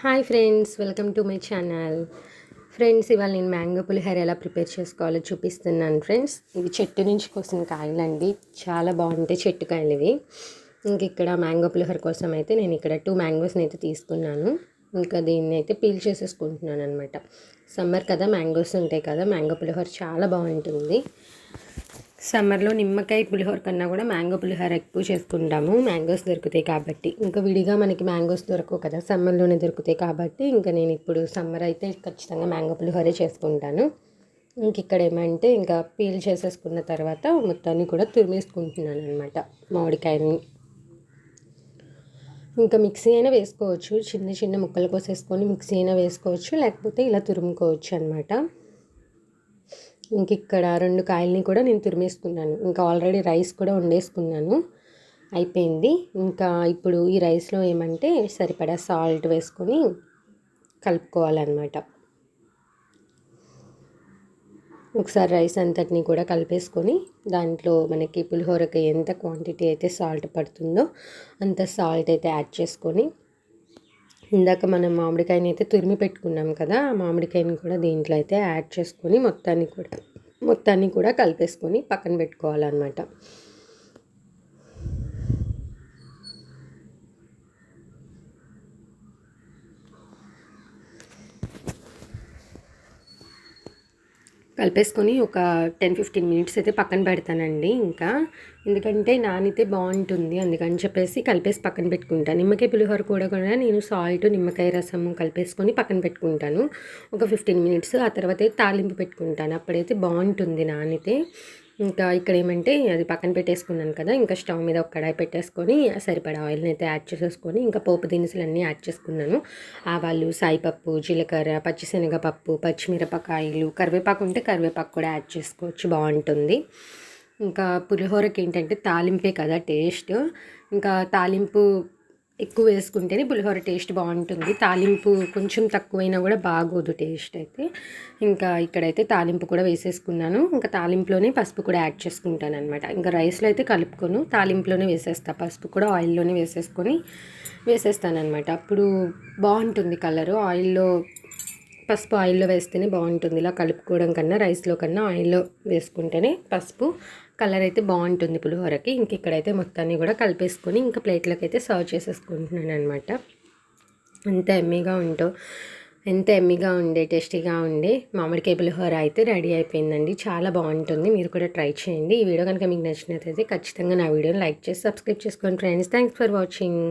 Hi friends welcome to my channel. Friends ఇవాళ నేను mango పులిహోర ఎలా ప్రిపేర్ చేసుకోవాలో చూపిస్తున్నాను ఫ్రెండ్స్. ఇవి చెట్టు నుంచి కోసిన కాయలండి. చాలా బాగుంటాయి చెట్టు కాయలు ఇవి ఇంక ఇక్కడ మ్యాంగో పులిహోర కోసం అయితే నేను ఇక్కడ టూ మ్యాంగోస్ని అయితే తీసుకున్నాను. ఇంకా దీన్ని అయితే పీల్ చేసేసుకుంటున్నాను అనమాట సమ్మర్ కదా మ్యాంగోస్ ఉంటాయి కదా మ్యాంగో పులిహోర చాలా బాగుంటుంది. సమ్మర్లో నిమ్మకాయ పులిహోర కన్నా కూడా మ్యాంగో పులిహోర ఎక్కువ చేసుకుంటాము మ్యాంగోస్ దొరుకుతాయి కాబట్టి. ఇంకా విడిగా మనకి మ్యాంగోస్ దొరకవు కదా. సమ్మర్లోనే దొరుకుతాయి కాబట్టి ఇంకా నేను ఇప్పుడు సమ్మర్ అయితే ఖచ్చితంగా మ్యాంగో పులిహోరే చేసుకుంటాను. ఇంక ఇక్కడ ఏమంటే ఇంకా పీల్ చేసేసుకున్న తర్వాత మొత్తాన్ని కూడా తురిమేసుకుంటున్నాను అనమాట మామిడికాయని. ఇంకా మిక్సీ అయినా వేసుకోవచ్చు. చిన్న చిన్న ముక్కలు కోసేసుకొని మిక్సీ అయినా వేసుకోవచ్చు. లేకపోతే ఇలా తురుముకోవచ్చు అనమాట ఇంక ఇక్కడ రెండు కాయల్ని కూడా నేను తురిమేసుకున్నాను. ఇంకా ఆల్రెడీ రైస్ కూడా వండేసుకున్నాను. అయిపోయింది. ఇంకా ఇప్పుడు ఈ రైస్లో ఏమంటే సరిపడా సాల్ట్ వేసుకొని కలుపుకోవాలన్నమాట. ఒకసారి రైస్ అంతటిని కూడా కలిపేసుకొని దాంట్లో మనకి పులిహోరకి ఎంత క్వాంటిటీ అయితే సాల్ట్ పడుతుందో అంత సాల్ట్ అయితే యాడ్ చేసుకొని ఇందాక మనం మామిడికాయని అయితే తురిమి పెట్టుకున్నాం కదా ఆ మామిడికాయని కూడా దీంట్లో అయితే యాడ్ చేసుకొని మొత్తాన్ని కూడా మొత్తాన్ని కూడా కలిపేసుకొని పక్కన పెట్టుకోవాలన్నమాట. కలిపేసుకొని ఒక టెన్ ఫిఫ్టీన్ మినిట్స్ అయితే పక్కన పెడతానండి. ఇంకా ఎందుకంటే నానితే బాగుంటుంది అందుకని చెప్పేసి కలిపేసి పక్కన పెట్టుకుంటాను నిమ్మకాయ పులిహోర కూడా కూడా నేను సాల్ట్ నిమ్మకాయ రసము కలిపేసుకొని పక్కన పెట్టుకుంటాను. ఒక ఫిఫ్టీన్ మినిట్స్ ఆ తర్వాత తాలింపు పెట్టుకుంటాను. అప్పుడైతే బాగుంటుంది నానితే. ఇంకా ఇక్కడ ఏమంటే అది పక్కన పెట్టేసుకున్నాను కదా ఇంకా స్టవ్ మీద ఒక కడాయి పెట్టేసుకొని సరిపడా ఆయిల్ని అయితే యాడ్ చేసేసుకొని ఇంకా పోపు దినుసులు అన్నీ యాడ్ చేసుకున్నాను. ఆవాలు సాయిపప్పు జీలకర్ర పచ్చిశనగపప్పు పచ్చిమిరపకాయలు కరివేపాకు ఉంటే కరివేపాకు కూడా యాడ్ చేసుకోవచ్చు. బాగుంటుంది. ఇంకా పులిహోరకి ఏంటంటే తాలింపే కదా టేస్ట్. ఇంకా తాలింపు ఎక్కువ వేసుకుంటేనే పులిహోర టేస్ట్ బాగుంటుంది. తాలింపు కొంచెం తక్కువైనా కూడా బాగోదు టేస్ట్ అయితే. ఇంకా ఇక్కడైతే తాలింపు కూడా వేసేసుకున్నాను. ఇంకా తాలింపులోనే పసుపు కూడా యాడ్ చేసుకుంటాను అనమాట ఇంకా రైస్లో అయితే కలుపుకొను. తాలింపులోనే వేసేస్తా. పసుపు కూడా ఆయిల్లోనే వేసేసుకొని వేసేస్తానమాట అప్పుడు బాగుంటుంది కలరు. ఆయిల్లో పసుపు ఆయిల్లో వేస్తేనే బాగుంటుంది. ఇలా కలుపుకోవడం కన్నా రైస్లో కన్నా ఆయిల్లో వేసుకుంటేనే పసుపు కలర్ అయితే బాగుంటుంది పులిహోరకి. ఇంక ఇక్కడైతే మొత్తాన్ని కూడా కలిపేసుకొని ఇంకా ప్లేట్లోకి అయితే సర్వ్ చేసేసుకుంటున్నాను అనమాట ఎంత ఎమ్మీగా ఉంటో ఎంత ఎమ్మిగా ఉండే టేస్టీగా ఉండే మామిడికాయ పులిహోర అయితే రెడీ అయిపోయిందండి. చాలా బాగుంటుంది. మీరు కూడా ట్రై చేయండి. ఈ వీడియో కనుక మీకు నచ్చినట్లయితే ఖచ్చితంగా నా వీడియోని లైక్ చేసి సబ్స్క్రైబ్ చేసుకోండి ఫ్రెండ్స్. Thanks for watching